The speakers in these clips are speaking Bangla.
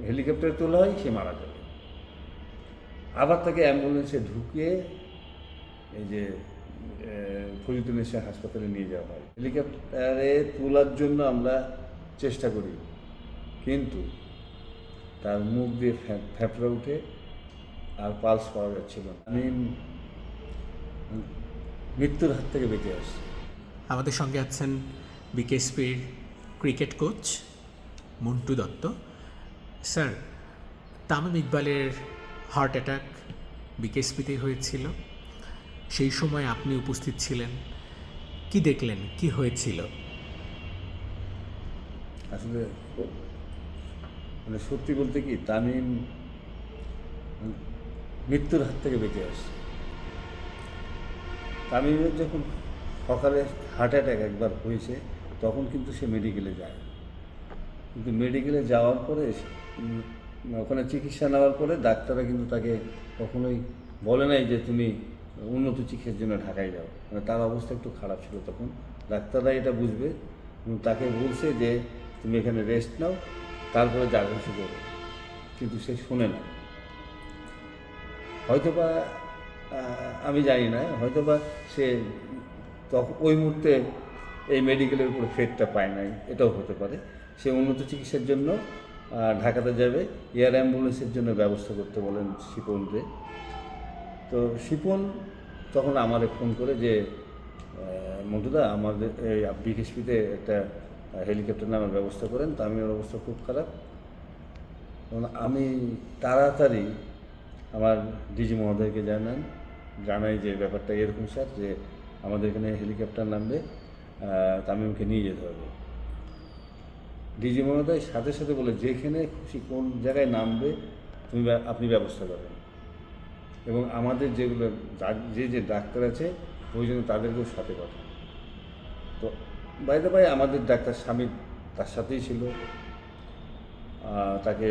হেলিকপ্টারে তোলা হয়, সে মারা যাবে। আবার তাকে অ্যাম্বুলেন্সে ঢুকিয়ে এই যে ফরিদুন্নেসা হাসপাতালে নিয়ে যাওয়া হয়। হেলিকপ্টারে তোলার জন্য আমরা চেষ্টা করি, কিন্তু তার মুখ দিয়ে ফ্যা- ফ্যাপড়া উঠে আর পালস পাওয়া যাচ্ছিল। আমি মৃত্যুর হাত থেকে বেঁচে আসছি। আমাদের সঙ্গে আছেন বিকেএসপির cricket coach Montu Dutta. Sir, Tamim ইকবালের হার্ট অ্যাটাক বিকেএসপিতেই হয়েছিল। সেই সময় আপনি উপস্থিত ছিলেন। কি দেখলেন? কি হয়েছিল? আসলে মানে সত্যি বলতে কি, তামিম মৃত্যুর হাত থেকে বেঁচে আসছে। তামিমের যখন সকালে হার্ট অ্যাটাক একবার হয়েছে, তখন কিন্তু সে মেডিকেলে যায়। কিন্তু মেডিকেলে যাওয়ার পরে ওখানে চিকিৎসা নেওয়ার পরে ডাক্তাররা কিন্তু তাকে কখনোই বলে নাই যে তুমি উন্নত চিকিৎসার জন্য ঢাকায় যাও। মানে তার অবস্থা একটু খারাপ ছিল তখন। ডাক্তাররা এটা বুঝবে তাকে বলছে যে তুমি এখানে রেস্ট নাও, তারপরে যা কিছু করো কিন্তু সে শোনে না। হয়তোবা আমি জানি না, হয়তোবা সে তখন ওই মুহূর্তে এই মেডিকেলের উপরে ফেটটা পায় নাই, এটাও হতে পারে। সে উন্নত চিকিৎসার জন্য ঢাকাতে যাবে। এয়ার অ্যাম্বুলেন্সের জন্য ব্যবস্থা করতে বলেন শিপনরে তো শিপন তখন আমারে ফোন করে যে মন্টুদা, আমাদের এই বিকেএসপিতে একটা হেলিকপ্টার নামার ব্যবস্থা করেন তামিমের অবস্থা খুব খারাপ। আমি তাড়াতাড়ি আমার ডিজি মহোদয়কে জানান, জানাই যে ব্যাপারটা এরকম স্যার, যে আমাদের এখানে হেলিকপ্টার নামবে তামিমকে নিয়ে যেতে হবে। ডিজি মহোদয় সাথে সাথে বলে, যেখানে খুশি কোন জায়গায় নামবে, তুমি আপনি ব্যবস্থা করেন এবং আমাদের যেগুলো যে যে ডাক্তার আছে ওই জন্য তাদেরকেও সাথে পাঠান। তো বাইরে ভাই আমাদের ডাক্তার স্বামী তার সাথেই ছিল। তাকে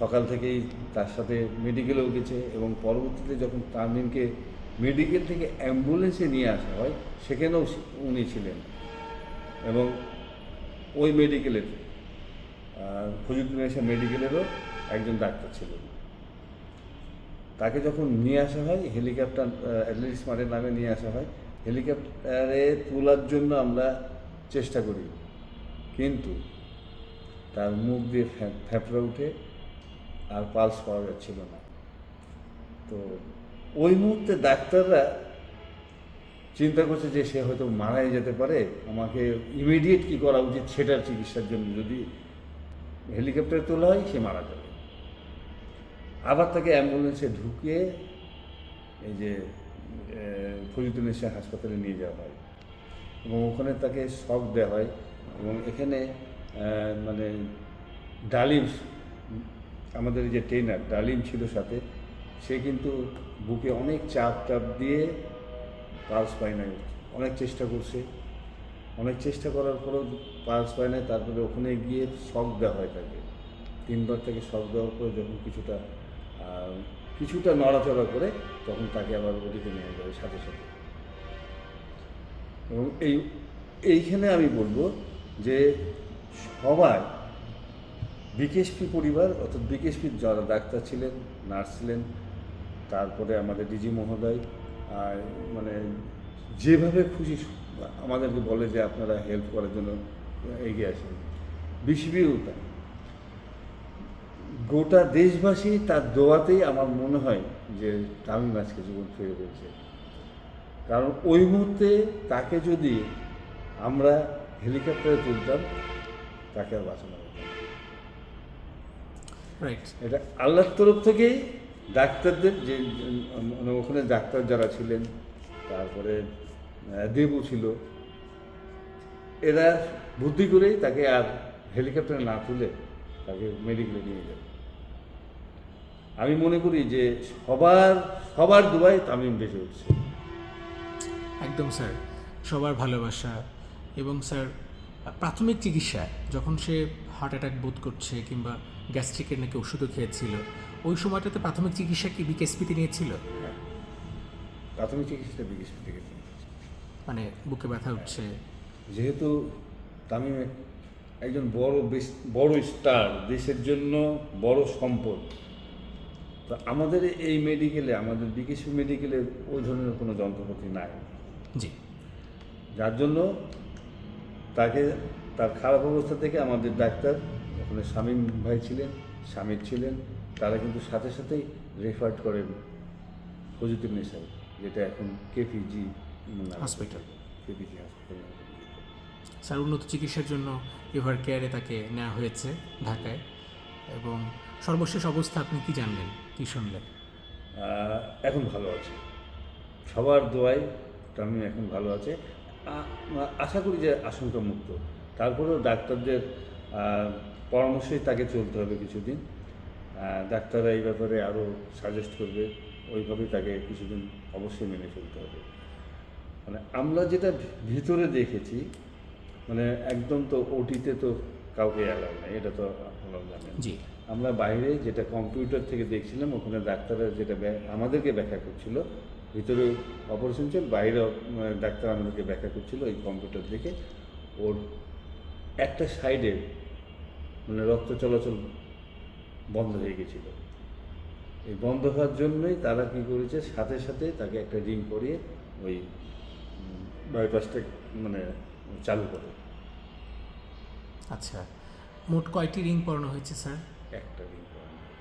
সকাল থেকেই তার সাথে মেডিকেলেও গেছে এবং পরবর্তীতে যখন তামিমকে মেডিকেল থেকে অ্যাম্বুলেন্সে নিয়ে আসা হয়, সেখানেও উনি ছিলেন। এবং ওই মেডিকেলের ফজিদুন্নেসা মেডিকেলেরও একজন ডাক্তার ছিলেন। তাকে যখন নিয়ে আসা হয়, হেলিকপ্টার অ্যাথলেটিক্স মাঠের নামে নিয়ে আসা হয়, হেলিকপ্টারে তোলার জন্য আমরা চেষ্টা করি। কিন্তু তার মুখ দিয়ে ফ্যা- ফ্যাপড়া উঠে আর পালস পাওয়া যাচ্ছিল না। তো ওই মুহূর্তে ডাক্তাররা চিন্তা করছে যে সে হয়তো মারাই যেতে পারে। আমাকে ইমিডিয়েট কি করা উচিত সেটার চিকিৎসার জন্য যদি হেলিকপ্টারে তোলা হয়, সে মারা যাবে। আবার তাকে অ্যাম্বুলেন্সে ঢুকিয়ে এই যে ফরিদুন্নেসা হাসপাতালে নিয়ে যাওয়া হয়। এবং ওখানে তাকে শক দেওয়া হয় এবং এখানে মানে ডালিম, আমাদের যে ট্রেনার ডালিম ছিল সাথে, সে কিন্তু বুকে অনেক চাপ চাপ দিয়ে পালস পায় নাই, অনেক চেষ্টা করছে। অনেক চেষ্টা করার পরেও পালস পায় নাই, তারপরে ওখানে গিয়ে শখ দেওয়া হয় তাকে তিনবার থেকে শখ দেওয়ার পরে যখন কিছুটা কিছুটা নড়াচড়া করে তখন তাকে আবার ওদিকে নিয়ে যাবে সাথে সাথে। এবং এই, এইখানে আমি বলব যে সবাই বিকেএসপি পরিবার অর্থাৎ বিকেএসপির যারা ডাক্তার ছিলেন, নার্স ছিলেন, তারপরে আমাদের ডিজি মহোদয় মানে যেভাবে খুশি আমাদেরকে বলে যে আপনারা হেল্প করার জন্য এগিয়ে আসেন। বিসিবিও তাই। গোটা দেশবাসী তার দোয়াতেই আমার মনে হয় যে তামিম আজকে জীবন ফিরে পেয়েছে। কারণ ওই মুহূর্তে তাকে যদি আমরা হেলিকপ্টারে তুলতাম তাকে আর বাঁচানো রাইট এটা আল্লাহর তরফ থেকেই ডাক্তারদের যে মানে ওখানে ডাক্তার যারা ছিলেন তারপরে দেবু ছিল। এরা বুদ্ধি করেই তাকে আর হেলিকপ্টারে না তুলে তাকে মেডিকেলে নিয়ে যাবে আমি মনে করি যে সবার সবার দুবাই তামিম বেঁচে উঠছে। একদম স্যার সবার ভালোবাসা এবং স্যার প্রাথমিক চিকিৎসা যখন সে হার্ট অ্যাটাক বোধ করছে কিংবা গ্যাস্ট্রিকের নাকি ওষুধও খেয়েছিল ওই সময়টাতে প্রাথমিক চিকিৎসা কি বিকেএসপিতে নিয়েছিল? হ্যাঁ। প্রাথমিক চিকিৎসাটা বিকেএসপি থেকে নিয়েছে। মানে বুকে ব্যথা উঠছে? যেহেতু তামিমের একজন বড় বড় স্টার দেশের জন্য বড় সম্পদ। তো আমাদের এই মেডিকেলে আমাদের বিকেশি মেডিকেলে ওই ধরনের কোনো যন্ত্রপাতি নাই। জি। যার জন্য তাকে তার খারাপ অবস্থা থেকে আমাদের ডাক্তার ওখানে শামীম ভাই ছিলেন স্বামীর ছিলেন তারা কিন্তু সাথে সাথেই রেফার্ড করেন। পজিটিভ নেশার যেটা এখন. কেপিজি হসপিটাল স্যার উন্নত চিকিৎসার জন্য এভার কেয়ারে তাকে নেওয়া হয়েছে ঢাকায়। এবং সর্বশেষ অবস্থা আপনি কি জানলেন কি শুনলেন? এখন ভালো আছে। সবার দোয়ায় তামিম এখন ভালো আছে। আশা করি যে আশঙ্কা মুক্ত তারপরেও ডাক্তারদের পরামর্শই তাকে চলতে হবে কিছুদিন। ডাক্তাররা এই ব্যাপারে আরও সাজেস্ট করবে। ওইভাবেই তাকে কিছুদিন অবশ্যই মেনে চলতে হবে। মানে আমরা যেটা ভিতরে দেখেছি মানে একদম তো ওটিতে তো কাউকে অ্যালাউ নেই এটা তো আপনারা জানেন। জি। আমরা বাইরে যেটা কম্পিউটার থেকে দেখছিলাম ওখানে ডাক্তাররা যেটা আমাদেরকে ব্যাখ্যা করছিল ভিতরে অপারেশন চল বাইরে ডাক্তার আমাদেরকে ব্যাখ্যা করছিল ওই কম্পিউটার দেখে। ওর একটা সাইডে মানে রক্ত চলাচল বন্ধ হয়ে গেছিল। এই বন্ধ হওয়ার জন্যই তারা কী করেছে সাথে সাথে তাকে একটা রিং করিয়ে ওই বাইপাসটা মানে চালু করে। আচ্ছা মোট কয়টি রিং পরানো হয়েছে স্যার? একটা রিং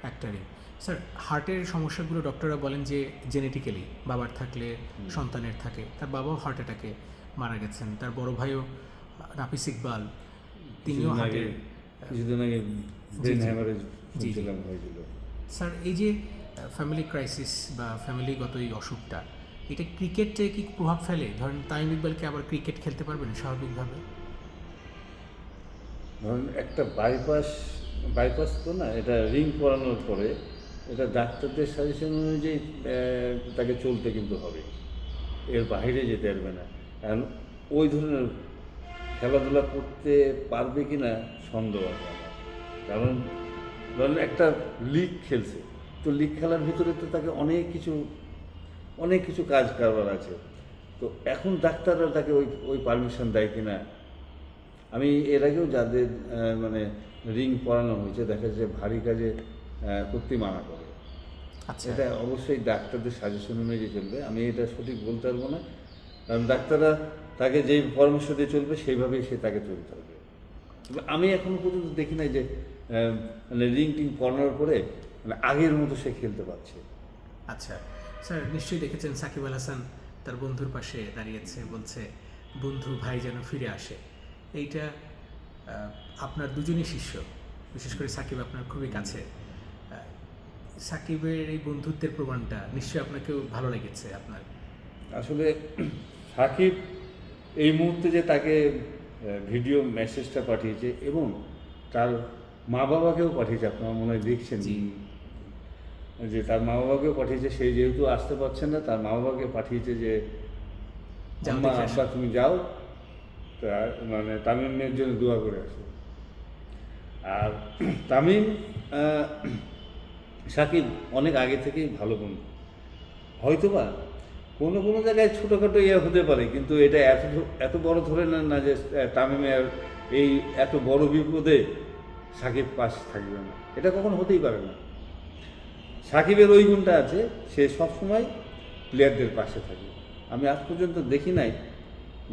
একটা রিং। স্যার হার্টের সমস্যাগুলো ডক্টররা বলেন যে জেনেটিক্যালি বাবার থাকলে সন্তানের থাকে তার বাবাও হার্ট অ্যাটাকে মারা গেছেন তার বড় ভাইও রাফিস ইকবাল তিনিও হার্টের কিছুদিন আগে ব্রেন হ্যামারেজ হয়েছিল। স্যার এই যে ফ্যামিলি ক্রাইসিস বা ফ্যামিলিগত এই অসুখটা এটা ক্রিকেটে কি প্রভাব ফেলে? ধরেন তাইম ইকবালকে আবার ক্রিকেট খেলতে পারবেন স্বাভাবিকভাবে? ধরুন, একটা বাইপাস বাইপাস তো না, এটা রিং করানোর পরে এটা ডাক্তারদের সাজেশন অনুযায়ী তাকে চলতে কিন্তু হবে। এর বাইরে যেতে পারবে না। কারণ ওই ধরনের খেলাধুলা করতে পারবে কি না সন্দেহ আছে কারণ, ধরুন একটা লিগ খেলছে, তো লিগ খেলার ভিতরে তো তাকে অনেক কিছু অনেক কিছু কাজ কারবার আছে। তো এখন ডাক্তাররা তাকে ওই ওই পারমিশন দেয় কি না আমি এর আগেও যাদের মানে রিং পরানো হয়েছে দেখা যাচ্ছে ভারী কাজে করতে মানা করে। আচ্ছা। এটা অবশ্যই ডাক্তারদের সাজেশন অনুযায়ী চলবে। আমি এটা সঠিক বলতে পারব না। কারণ ডাক্তাররা তাকে যেই পরামর্শ দিয়ে চলবে সেইভাবেই সে তাকে চলতে হবে। আমি এখনও পর্যন্ত দেখি নাই যে মানে রিং টিং পরানোর পরে মানে আগের মতো সে খেলতে পারছে। আচ্ছা। স্যার নিশ্চয়ই দেখেছেন সাকিব আল হাসান তার বন্ধুর পাশে দাঁড়িয়েছে বলছে বন্ধু ভাই যেন ফিরে আসে। এইটা আপনার দুজনই শিষ্য বিশেষ করে সাকিব আপনার খুবই কাছে। সাকিবের এই বন্ধুত্বের প্রমাণটা নিশ্চয়ই আপনাকেও ভালো লেগেছে আপনার। আসলে সাকিব এই মুহূর্তে যে তাকে ভিডিও মেসেজটা পাঠিয়েছে এবং তার মা বাবাকেও পাঠিয়েছে আপনারা মনে হয় দেখছেন। যে তার মা বাবাকেও পাঠিয়েছে সে যেহেতু আসতে পারছে না তার মা বাবাকে পাঠিয়েছে যে আম্মা আব্বা তুমি যাও। তা মানে তামিমের জন্য দোয়া করে আসো। আর তামিম সাকিব অনেক আগে থেকেই ভালো বন্ধু। হয়তোবা কোনো কোনো জায়গায় ছোটোখাটো ইয়ে হতে পারে কিন্তু এটা এত এত বড় ধরে নেন না যে তামিমের এই এত বড় বিপদে সাকিব পাশ থাকবে না। এটা কখনো হতেই পারে না। সাকিবের ওই গুণটা আছে, সে সবসময় প্লেয়ারদের পাশে থাকে। আমি আজ পর্যন্ত দেখি নাই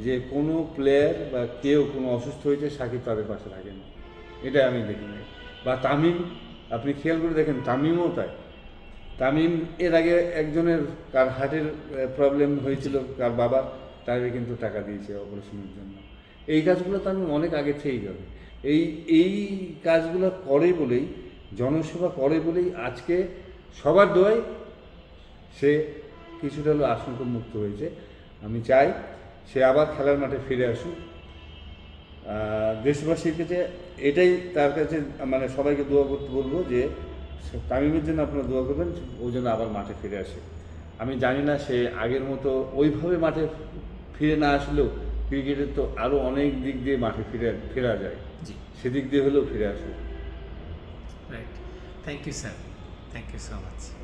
যে কোনো প্লেয়ার বা কেউ কোনো অসুস্থ হয়েছে, সাকিব তাদের পাশে থাকে না এটা আমি দেখি নাই। বা তামিম, আপনি খেয়াল করে দেখেন, তামিমও তাই। তামিম এর আগে একজনের কার হার্টের প্রবলেম হয়েছিল, কার বাবা, তাকে কিন্তু টাকা দিয়েছে অপারেশনের জন্য। এই কাজগুলো তামিম অনেক আগে থেকেই যাবে এই এই কাজগুলো করে বলেই, জনসেবা করে বলেই আজকে সবার দোয়ায় সে কিছুটা হলেও আশঙ্কা মুক্ত হয়েছে। আমি চাই সে আবার খেলার মাঠে ফিরে আসুক। দেশবাসীর কাছে এটাই তার কাছে মানে সবাইকে দোয়া করতে বলব যে তামিমের জন্য আপনারা দোয়া করবেন ও যেন আবার মাঠে ফিরে আসে। আমি জানি না সে আগের মতো ওইভাবে মাঠে ফিরে না আসলেও ক্রিকেটের তো আরও অনেক দিক দিয়ে মাঠে ফিরে ফেরা যায়। সেদিক দিয়ে হলেও ফিরে আসুক। Right thank you sir thank you so much